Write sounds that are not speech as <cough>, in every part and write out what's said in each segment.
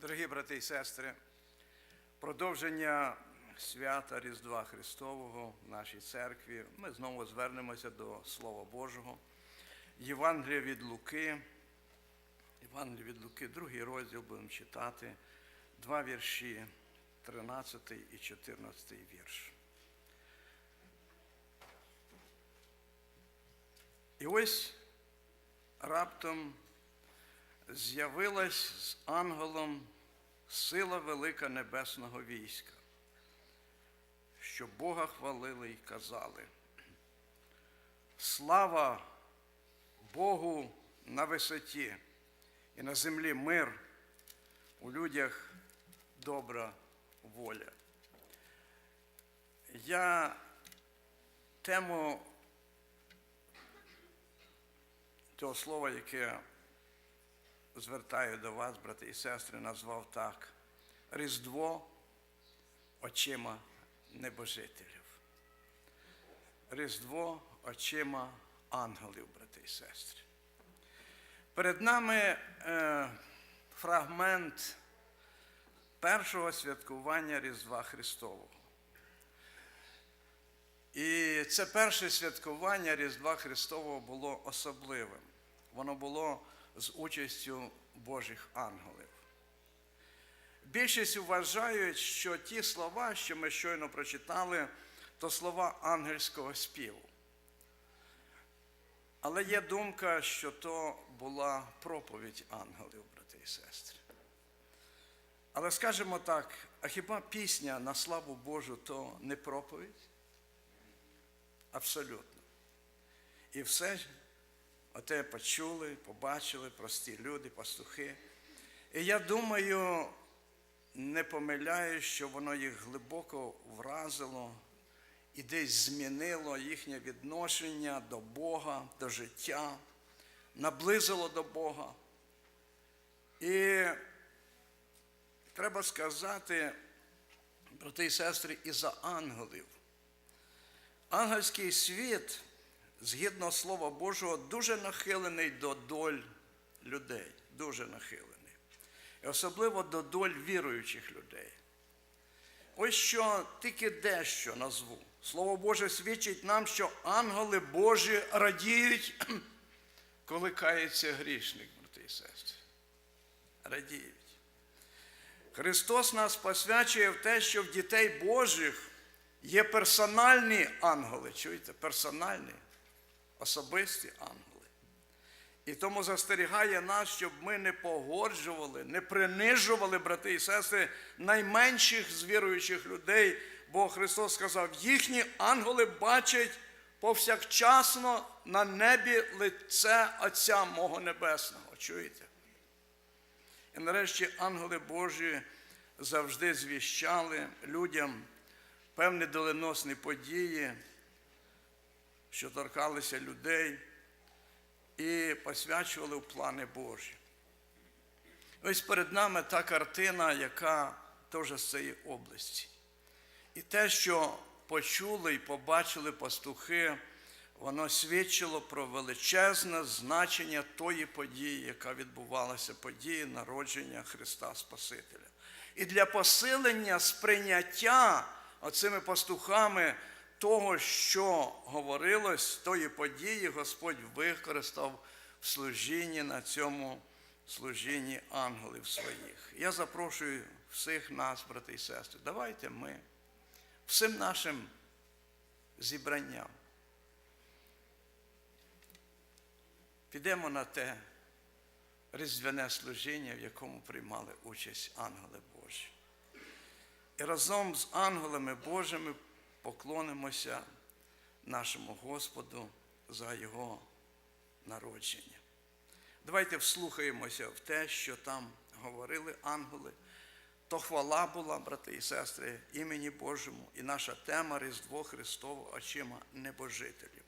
Дорогі брати і сестри, продовження свята Різдва Христового в нашій церкві. Ми знову звернемося до Слова Божого. Євангелія від Луки. Євангелія від Луки, другий розділ будемо читати, два вірші, 13 і 14 вірш. І ось раптом з'явилась з ангелом сила велика небесного війська, що Бога хвалили й казали. Слава Богу на висоті і на землі мир, у людях добра воля. Я тему того слова, яке звертаю до вас, брати і сестри, назвав так: Різдво очима небожителів. Різдво очима ангелів, брати і сестри. Перед нами е, фрагмент першого святкування Різдва Христового. І це перше святкування Різдва Христового було особливим. Воно було з участю Божих ангелів. Більшість вважають, що ті слова, що ми щойно прочитали, то слова ангельського співу. Але є думка, що то була проповідь ангелів, брати і сестри. Але скажемо так, а хіба пісня на славу Божу то не проповідь? Абсолютно. І все оте почули, побачили прості люди, пастухи. І я думаю, не помиляюсь, що воно їх глибоко вразило і десь змінило їхнє відношення до Бога, до життя, наблизило до Бога. І треба сказати, брати і сестри, і за ангелів. Ангельський світ, згідно Слова Божого, дуже нахилений до доль людей, дуже нахилений. І особливо до доль віруючих людей. Ось що тільки дещо назву. Слово Боже свідчить нам, що ангели Божі радіють, <clears throat> коли кається грішник, брати і сестри. Радіють. Христос нас посвячує в те, що в дітей Божих є персональні ангели. Чуєте? Персональні, особисті ангели. І тому застерігає нас, щоб ми не погоджували, не принижували, брати і сестри, найменших з віруючих людей, бо Христос сказав, їхні ангели бачать повсякчасно на небі лице Отця мого Небесного. Чуєте? І нарешті ангели Божі завжди звіщали людям певні доленосні події, що торкалися людей і посвячували в плани Божі. Ось перед нами та картина, яка теж з цієї області. І те, що почули і побачили пастухи, воно свідчило про величезне значення тої події, яка відбувалася, події народження Христа Спасителя. І для посилення сприйняття оцими пастухами того, що говорилось, тої події, Господь використав в служінні на цьому служінні ангелів своїх. Я запрошую всіх нас, брати і сестри, давайте ми всім нашим зібранням підемо на те різдвяне служіння, в якому приймали участь ангели Божі. І разом з ангелами Божими поклонимося нашому Господу за Його народження. Давайте вслухаємося в те, що там говорили ангели. То хвала була, брати і сестри, імені Божому, і наша тема Різдво Христово очима небожителів.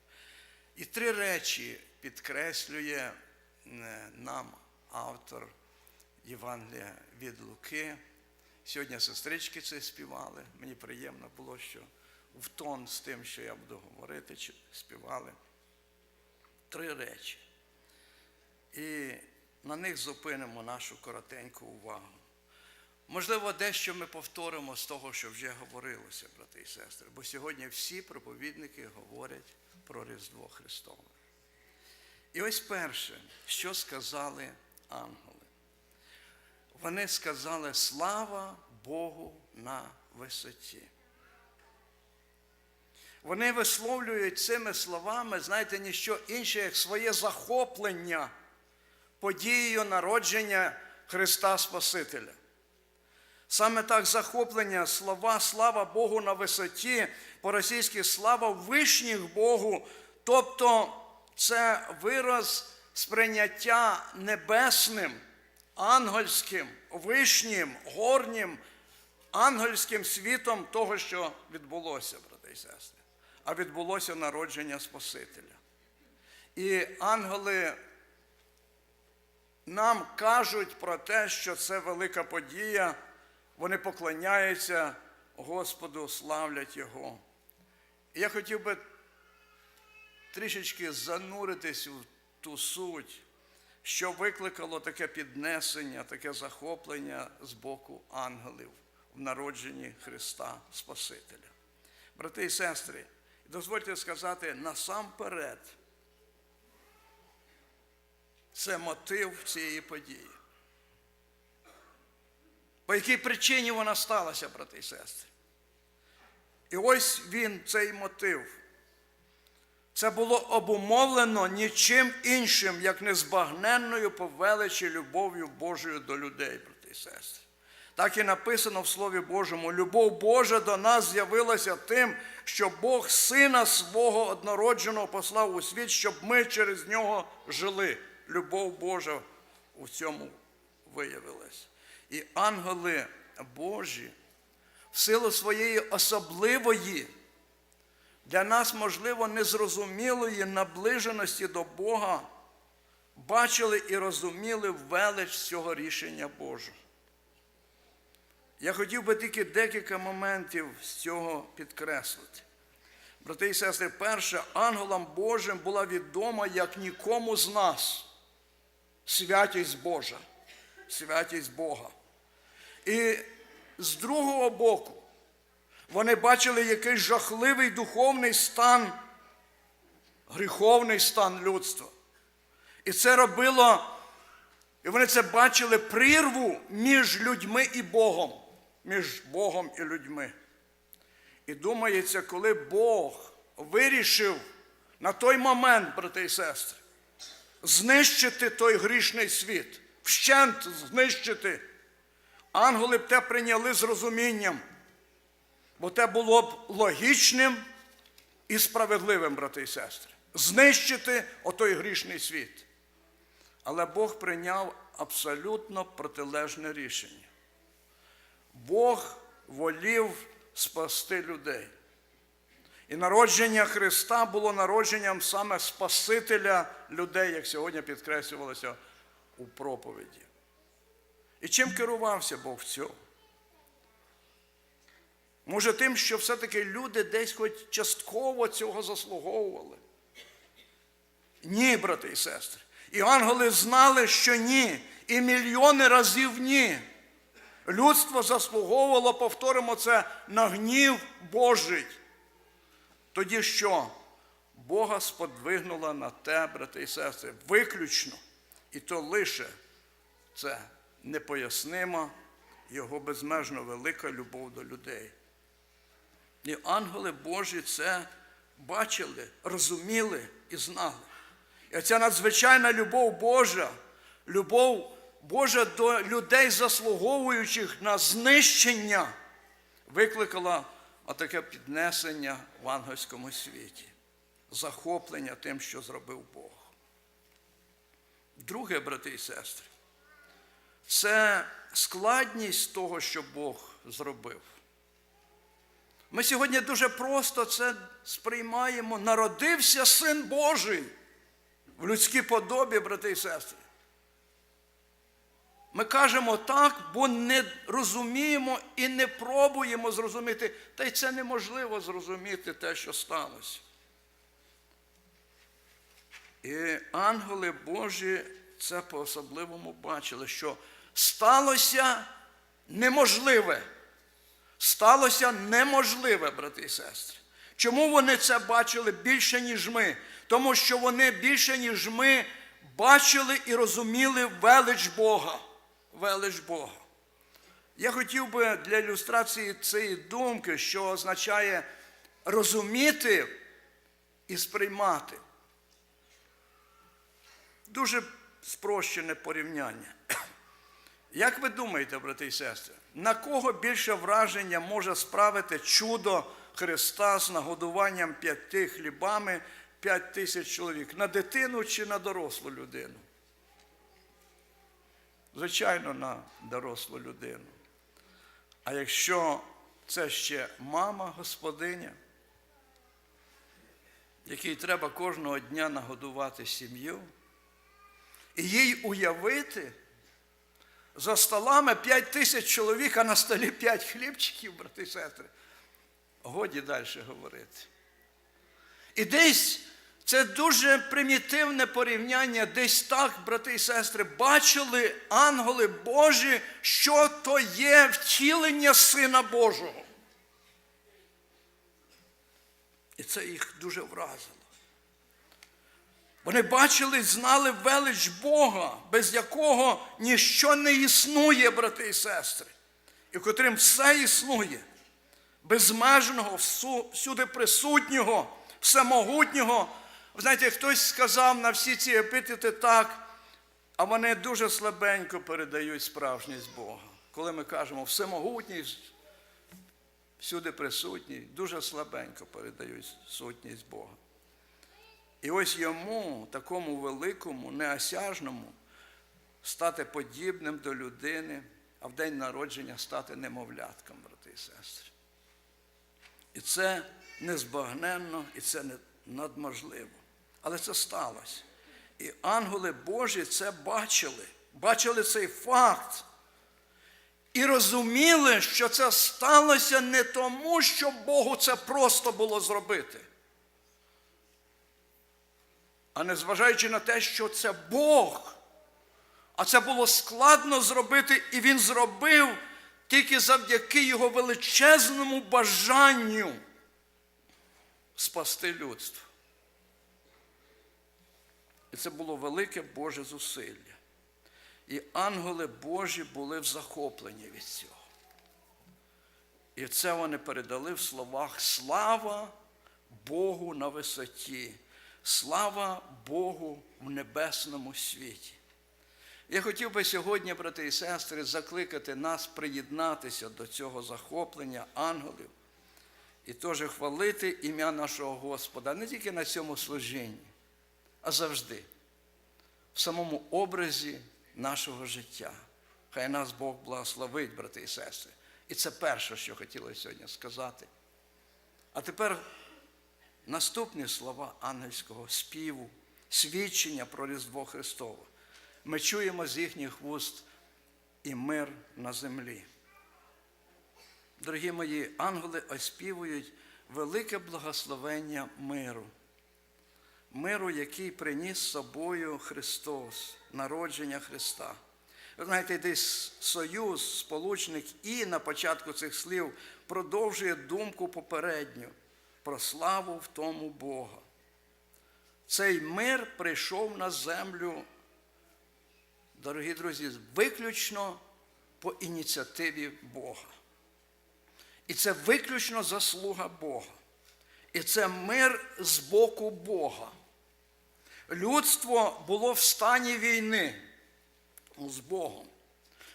І три речі підкреслює е, нам автор Євангелія від Луки. Сьогодні сестрички це співали. Мені приємно було, що в тон з тим, що я буду говорити, чи співали. Три речі. І на них зупинимо нашу коротеньку увагу. Можливо, дещо ми повторимо з того, що вже говорилося, брати і сестри, бо сьогодні всі проповідники говорять про Різдво Христове. І ось перше, що сказали ангели. Вони сказали слава Богу на висоті. Вони висловлюють цими словами, знаєте, ніщо інше, як своє захоплення подією народження Христа Спасителя. Саме так захоплення слова слава Богу на висоті, по-російськи слава вишніх Богу, тобто це вираз сприйняття небесним, ангельським, вишнім, горнім, ангельським світом того, що відбулося, брати і сестри. А відбулося народження Спасителя. І ангели нам кажуть про те, що це велика подія. Вони поклоняються Господу, славлять Його. І я хотів би трішечки зануритись у ту суть, що викликало таке піднесення, таке захоплення з боку ангелів в народженні Христа Спасителя. Брати і сестри, дозвольте сказати насамперед, це мотив цієї події. По якій причині вона сталася, брати і сестри? І ось він, цей мотив. Це було обумовлено нічим іншим, як незбагненною по величі любов'ю Божою до людей, брати і сестри. Так і написано в Слові Божому: любов Божа до нас з'явилася тим, що Бог Сина свого однородженого послав у світ, щоб ми через нього жили. Любов Божа у цьому виявилась. І ангели Божі в силу своєї особливої, для нас, можливо, незрозумілої наближеності до Бога, бачили і розуміли велич цього рішення Божого. Я хотів би тільки декілька моментів з цього підкреслити. Брати і сестри, перше, ангелам Божим була відома як нікому з нас святість Божа, святість Бога. І з другого боку, вони бачили якийсь жахливий духовний стан, гріховний стан людства. І це робило, і вони це бачили прірву між людьми і Богом, між Богом і людьми. І думається, коли Бог вирішив на той момент, брати і сестри, знищити той грішний світ, вщент знищити. Ангели б те прийняли з розумінням, бо те було б логічним і справедливим, брати і сестри. Знищити отой грішний світ. Але Бог прийняв абсолютно протилежне рішення. Бог волів спасти людей. І народження Христа було народженням саме Спасителя людей, як сьогодні підкреслювалося у проповіді. І чим керувався Бог в цьому? Може, тим, що все-таки люди десь хоч частково цього заслуговували? Ні, брати і сестри. І ангели знали, що ні, і мільйони разів ні. Людство заслуговувало, повторимо це, на гнів Божий. Тоді що? Бога сподвигнула на те, брати і сестри, виключно, і то лише це непояснима його безмежно велика любов до людей. І ангели Божі це бачили, розуміли і знали. І ця надзвичайна любов Божа, любов Божа до людей, заслуговуючих на знищення, викликала отаке піднесення в ангельському світі, захоплення тим, що зробив Бог. Друге, брати і сестри, це складність того, що Бог зробив. Ми сьогодні дуже просто це сприймаємо. Народився Син Божий в людській подобі, брати і сестри. Ми кажемо так, бо не розуміємо і не пробуємо зрозуміти. Та й це неможливо зрозуміти те, що сталося. І ангели Божі це по-особливому бачили, що сталося неможливе. Сталося неможливе, брати і сестри. Чому вони це бачили більше, ніж ми? Тому що вони більше, ніж ми, бачили і розуміли велич Бога. Велич Бога. Я хотів би для ілюстрації цієї думки, що означає розуміти і сприймати. Дуже спрощене порівняння. Як ви думаєте, брати і сестри, на кого більше враження може справити чудо Христа з нагодуванням п'яти хлібами п'ять тисяч чоловік? На дитину чи на дорослу людину? Звичайно, на дорослу людину. А якщо це ще мама господиня, якій треба кожного дня нагодувати сім'ю, і їй уявити, за столами 5 тисяч чоловік, а на столі 5 хлібчиків, брати і сестри. Годі далі говорити. І десь це дуже примітивне порівняння, десь так, брати і сестри, бачили ангели Божі, що то є втілення Сина Божого. І це їх дуже вразило. Вони бачили знали велич Бога, без якого ніщо не існує, брати і сестри, і котрим все існує, безмежного, всюди присутнього, всемогутнього. Ви знаєте, хтось сказав на всі ці епітети так, а вони дуже слабенько передають справжність Бога. Коли ми кажемо всемогутній, всюди присутній, дуже слабенько передають сутність Бога. І ось йому, такому великому, неосяжному, стати подібним до людини, а в день народження стати немовлятком, брати і сестри. І це незбагненно, і це надможливо. Але це сталося. І ангели Божі це бачили, бачили цей факт. І розуміли, що це сталося не тому, що Богу це просто було зробити а не зважаючи на те, що це Бог. А це було складно зробити, і він зробив тільки завдяки його величезному бажанню спасти людство. І це було велике Боже зусилля. І ангели Божі були в захопленні від цього. І це вони передали в словах слава Богу на висоті. Слава Богу в небесному світі. Я хотів би сьогодні, брати і сестри, закликати нас приєднатися до цього захоплення ангелів і теж хвалити ім'я нашого Господа не тільки на цьому служінні, а завжди, в самому образі нашого життя. Хай нас Бог благословить, брати і сестри. І це перше, що хотілося сьогодні сказати. А тепер наступні слова ангельського співу, свідчення про Різдво Христове. Ми чуємо з їхніх вуст і мир на землі. Дорогі мої ангели оспівують велике благословення миру, миру, який приніс з собою Христос, народження Христа. Ви знаєте, десь союз, сполучник і на початку цих слів продовжує думку попередню про славу в тому Бога. Цей мир прийшов на землю, дорогі друзі, виключно по ініціативі Бога. І це виключно заслуга Бога. І це мир з боку Бога. Людство було в стані війни з Богом.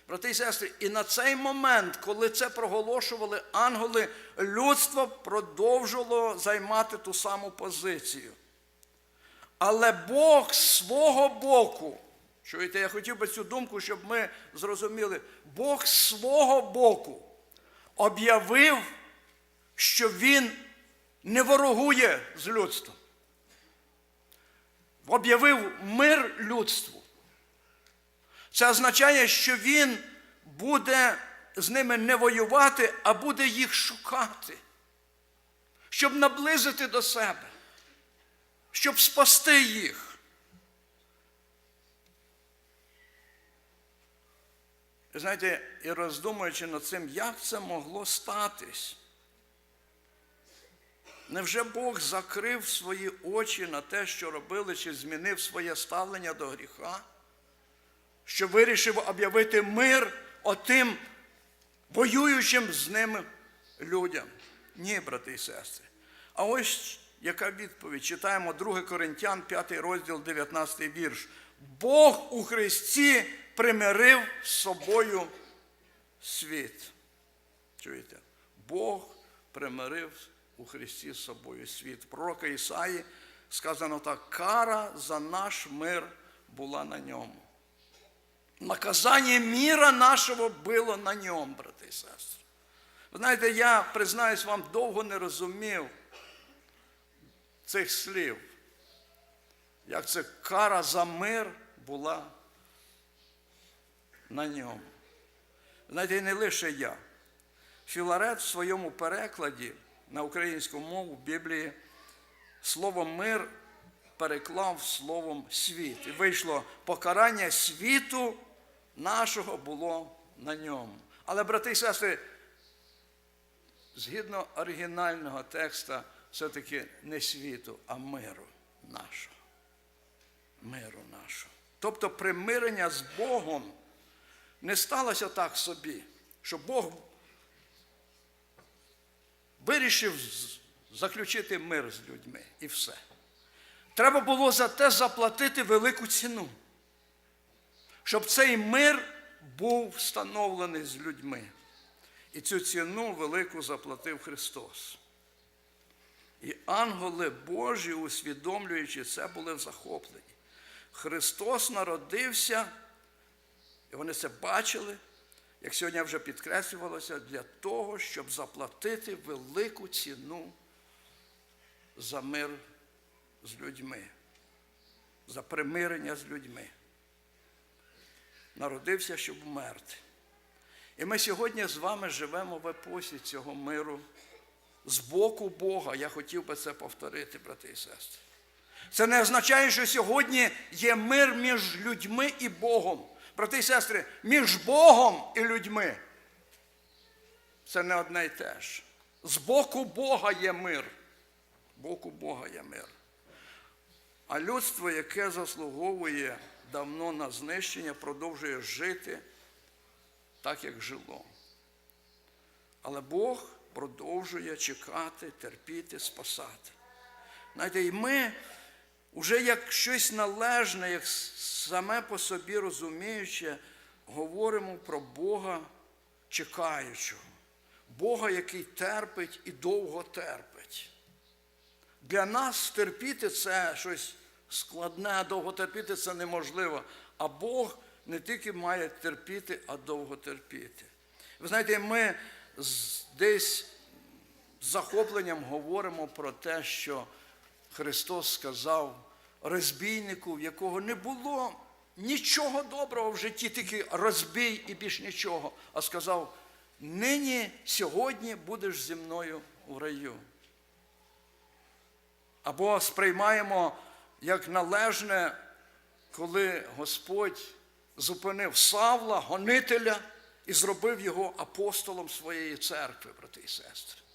Брати і сестри, і на цей момент, коли це проголошували ангели, людство продовжувало займати ту саму позицію. Але Бог свого боку, чуєте, я хотів би цю думку, щоб ми зрозуміли, Бог свого боку об'явив, що Він не ворогує з людством. Об'явив мир людству. Це означає, що він буде з ними не воювати, а буде їх шукати, щоб наблизити до себе, щоб спасти їх. Знаєте, і роздумуючи над цим, як це могло статись? Невже Бог закрив свої очі на те, що робили, чи змінив своє ставлення до гріха? Що вирішив об'явити мир отим воюючим з ними людям? Ні, брати і сестри. А ось яка відповідь? Читаємо 2 Коринтян, 5 розділ, 19 вірш. Бог у Христі примирив з собою світ. Чуєте? Бог примирив у Христі з собою світ. Пророка Ісаї сказано так: кара за наш мир була на ньому. Наказання міра нашого було на ньому, брати і сестри. Ви знаєте, я признаюсь вам, довго не розумів цих слів. Як це кара за мир була на ньому. Знаєте, і не лише я. Філарет в своєму перекладі на українську мову в Біблії слово мир переклав словом світ. І вийшло покарання світу нашого було на ньому. Але, брати і сестри, згідно оригінального текста, все-таки не світу, а миру нашого. Миру нашого. Тобто примирення з Богом не сталося так собі, що Бог вирішив заключити мир з людьми і все. Треба було за те заплатити велику ціну, щоб цей мир був встановлений з людьми. І цю ціну велику заплатив Христос. І ангели Божі, усвідомлюючи це, були захоплені. Христос народився, і вони це бачили, як сьогодні вже підкреслювалося, для того, щоб заплатити велику ціну за мир з людьми, за примирення з людьми. Народився, щоб вмерти. І ми сьогодні з вами живемо в епосі цього миру з боку Бога. Я хотів би це повторити, брати і сестри. Це не означає, що сьогодні є мир між людьми і Богом. Брати і сестри, між Богом і людьми. Це не одне й те ж. З боку Бога є мир. З боку Бога є мир. А людство, яке заслуговує давно на знищення, продовжує жити так, як жило. Але Бог продовжує чекати, терпіти, спасати. Знаєте, і ми вже як щось належне, як саме по собі розуміюче, говоримо про Бога чекаючого, Бога, який терпить і довго терпить. Для нас терпіти це щось складне, довго терпіти це неможливо. А Бог не тільки має терпіти, а довго терпіти. Ви знаєте, ми десь з захопленням говоримо про те, що Христос сказав розбійнику, в якого не було нічого доброго в житті, тільки розбій і більш нічого, а сказав: нині сьогодні будеш зі мною у раю. Або сприймаємо як належне, коли Господь зупинив Савла, гонителя, і зробив його апостолом своєї церкви, брати і сестри.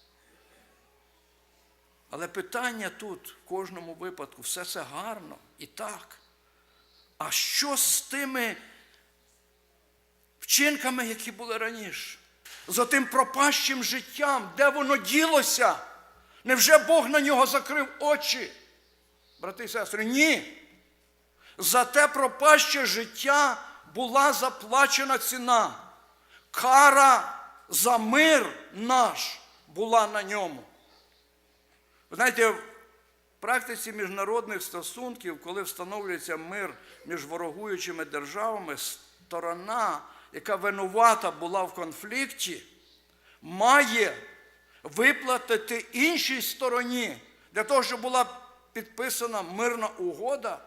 Але питання тут, в кожному випадку, все це гарно і так. А що з тими вчинками, які були раніше? За тим пропащим життям, де воно ділося? Невже Бог на нього закрив очі? Брати і сестри, ні. За те пропаще життя була заплачена ціна. Кара за мир наш була на ньому. Ви знаєте, в практиці міжнародних стосунків, коли встановлюється мир між ворогуючими державами, сторона, яка винувата була в конфлікті, має виплатити іншій стороні для того, щоб була підписана мирна угода,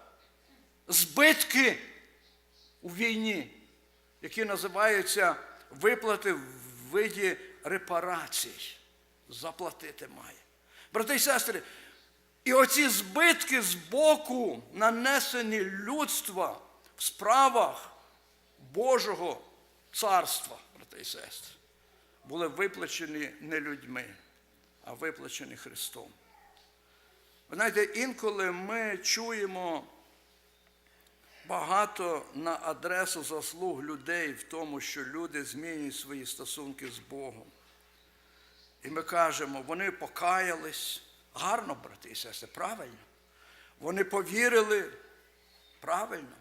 збитки у війні, які називаються виплати в виді репарацій. Заплатити має. Брати і сестри, і оці збитки з боку, нанесені людства в справах Божого царства, брати і сестри, були виплачені не людьми, а виплачені Христом. Ви знаєте, інколи ми чуємо багато на адресу заслуг людей в тому, що люди змінюють свої стосунки з Богом. І ми кажемо, вони покаялись. Гарно, брати і сестри, правильно. Вони повірили правильно.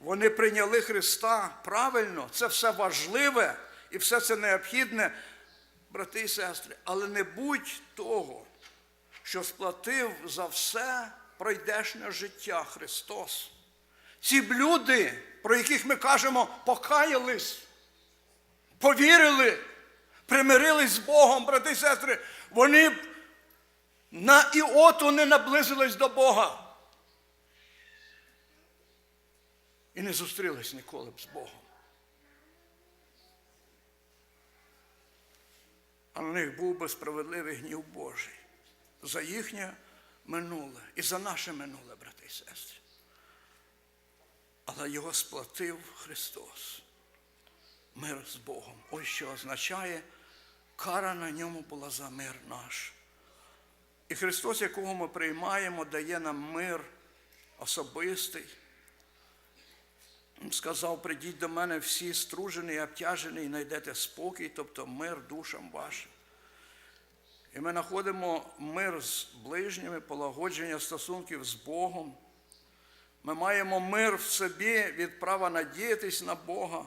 Вони прийняли Христа правильно. Це все важливе і все це необхідне, брати і сестри. Але не будь того, що сплатив за все пройдешнє життя Христос. Ці люди, про яких ми кажемо, покаялись, повірили, примирились з Богом, брати і сестри, вони б на іоту не наблизились до Бога. І не зустрілись ніколи б з Богом. А на них був би справедливий гнів Божий за їхнє минуле і за наше минуле, брати і сестри. Але його сплатив Христос. Мир з Богом. Ось що означає, кара на ньому була за мир наш. І Христос, якого ми приймаємо, дає нам мир особистий. Він сказав, прийдіть до мене всі стружені і обтяжені, і знайдете спокій, тобто мир душам вашим. І ми знаходимо мир з ближніми, полагодження стосунків з Богом. Ми маємо мир в собі від права надіятись на Бога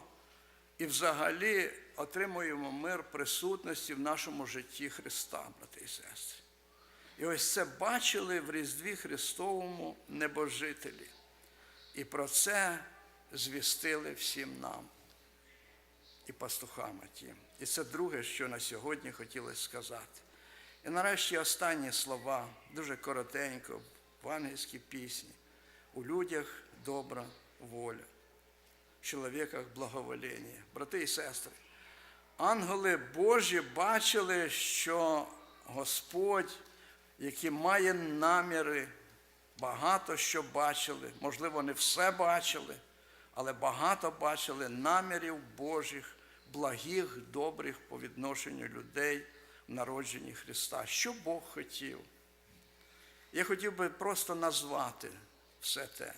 і взагалі отримуємо мир присутності в нашому житті Христа, брати і сестри. І ось це бачили в Різдві Христовому небожителі. І про це звістили всім нам і пастухам тим. І це друге, що на сьогодні хотілося сказати. І нарешті останні слова, дуже коротенько, в ангельській пісні. У людях добра воля, в чоловіках благовоління. Брати і сестри, ангели Божі бачили, що Господь, який має наміри, багато що бачили, можливо, не все бачили, але багато бачили намірів Божих, благих, добрих по відношенню людей в народженні Христа. Що Бог хотів? Я хотів би просто назвати все те.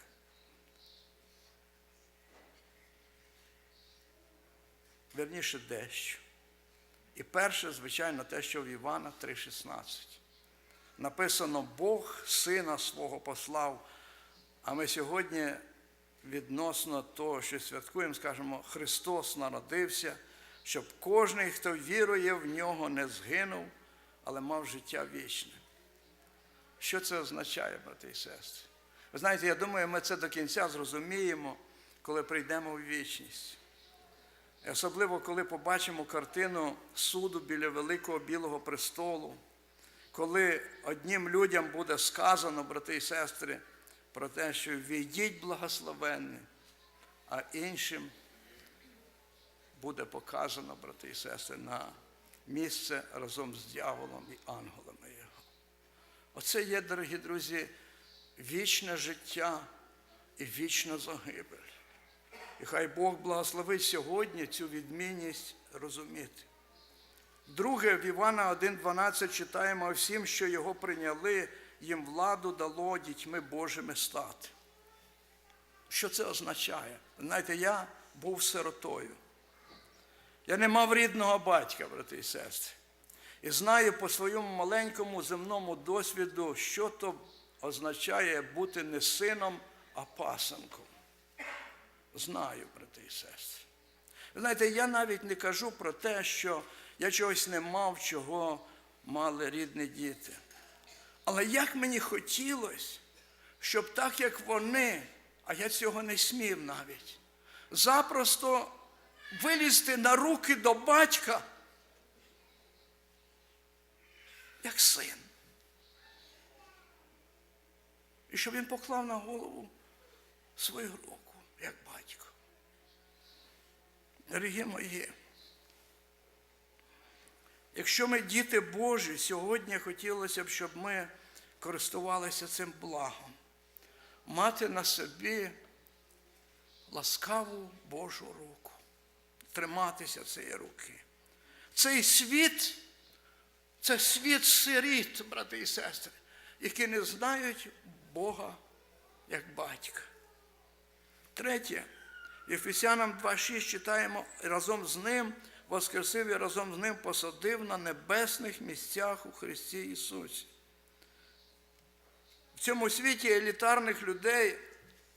Верніше дещо. І перше, звичайно, те, що в Івана 3,16. Написано, Бог Сина свого послав, а ми сьогодні відносно того, що святкуємо, скажемо, Христос народився, щоб кожен, хто вірує в нього, не згинув, але мав життя вічне. Що це означає, брати і сестри? Ви знаєте, я думаю, ми це до кінця зрозуміємо, коли прийдемо в вічність. Особливо, коли побачимо картину суду біля Великого Білого престолу, коли одним людям буде сказано, брати і сестри, про те, що війдіть благословенні, а іншим буде показано, брати і сестри, на місце разом з дьяволом і ангелами його. Оце є, дорогі друзі, вічне життя і вічна загибель. І хай Бог благословить сьогодні цю відмінність розуміти. Друге, в Івана 1,12 читаємо всім, що його прийняли, їм владу дало дітьми Божими стати. Що це означає? Знаєте, я був сиротою. Я не мав рідного батька, брати і сестри. І знаю по своєму маленькому земному досвіду, що то означає бути не сином, а пасенком. Знаю, брати і сестри. Ви знаєте, я навіть не кажу про те, що я чогось не мав, чого мали рідні діти. Але як мені хотілося, щоб так, як вони, а я цього не смів навіть, запросто вилізти на руки до батька, як син. І щоб він поклав на голову свою руку, як батько. Дорогі мої, якщо ми діти Божі, сьогодні хотілося б, щоб ми користувалися цим благом, мати на собі ласкаву Божу руку. триматися цієї руки. Цей світ це світ сиріт, брати і сестри, які не знають Бога як батька. Третє, Ефесянам 2.6 читаємо разом з ним, воскресив і разом з ним посадив на небесних місцях у Христі Ісусі. В цьому світі елітарних людей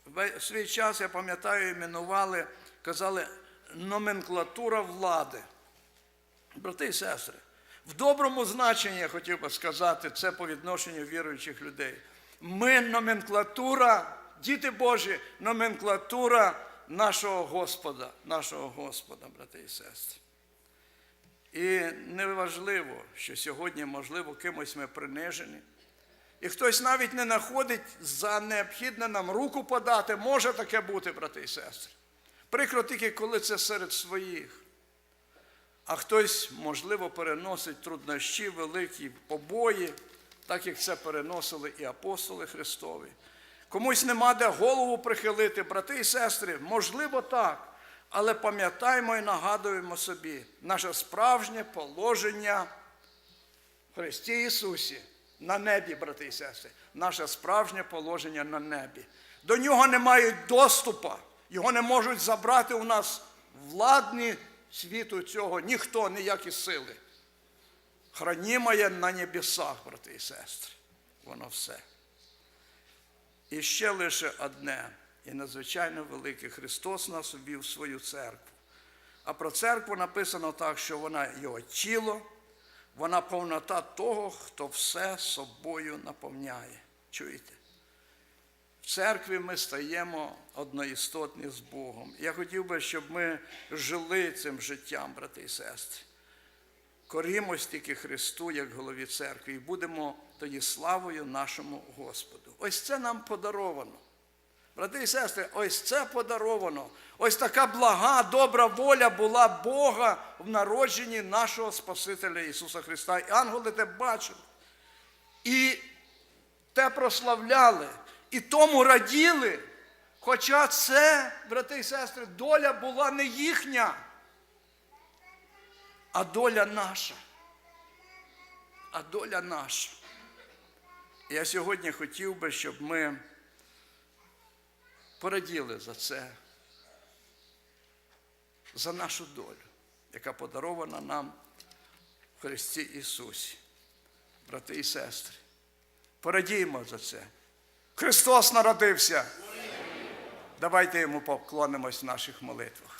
в свій час, я пам'ятаю, іменували, казали, номенклатура влади. Брати і сестри, в доброму значенні я хотів би сказати це по відношенню віруючих людей. Ми номенклатура, діти Божі, номенклатура нашого Господа, нашого Господа, брати і сестри. І неважливо, що сьогодні, можливо, кимось ми принижені. І хтось навіть не знаходить за необхідне нам руку подати, може таке бути, брати і сестри. Прикро тільки, коли це серед своїх. А хтось, можливо, переносить труднощі, великі побої, так як це переносили і апостоли Христові. Комусь нема де голову прихилити, брати і сестри, можливо, так. Але пам'ятаємо і нагадуємо собі наше справжнє положення в Христі Ісусі на небі, брати і сестри, наше справжнє положення на небі. До нього не мають доступу, його не можуть забрати у нас владні світу цього, ніхто, ніякі сили. Хранімає на небесах, брати і сестри. Воно все. І ще лише одне, і надзвичайно велике Христос нас увів в свою церкву. А про церкву написано так, що вона його тіло, вона повнота того, хто все собою наповняє. Чуєте? В церкві ми стаємо одноістотні з Богом. Я хотів би, щоб ми жили цим життям, брати і сестри. Корімось тільки Христу, як голові церкви, і будемо тоді славою нашому Господу. Ось це нам подаровано. Брати і сестри, ось це подаровано. Ось така блага, добра воля була Бога в народженні нашого Спасителя Ісуса Христа. І ангели те бачили. І те прославляли, і тому раділи. Хоча це, брати і сестри, доля була не їхня, а доля наша. А доля наша. Я сьогодні хотів би, щоб ми пораділи за це, за нашу долю, яка подарована нам в Христі Ісусі. Брати і сестри, порадіємо за це. Христос народився. Давайте йому поклонимось в наших молитвах.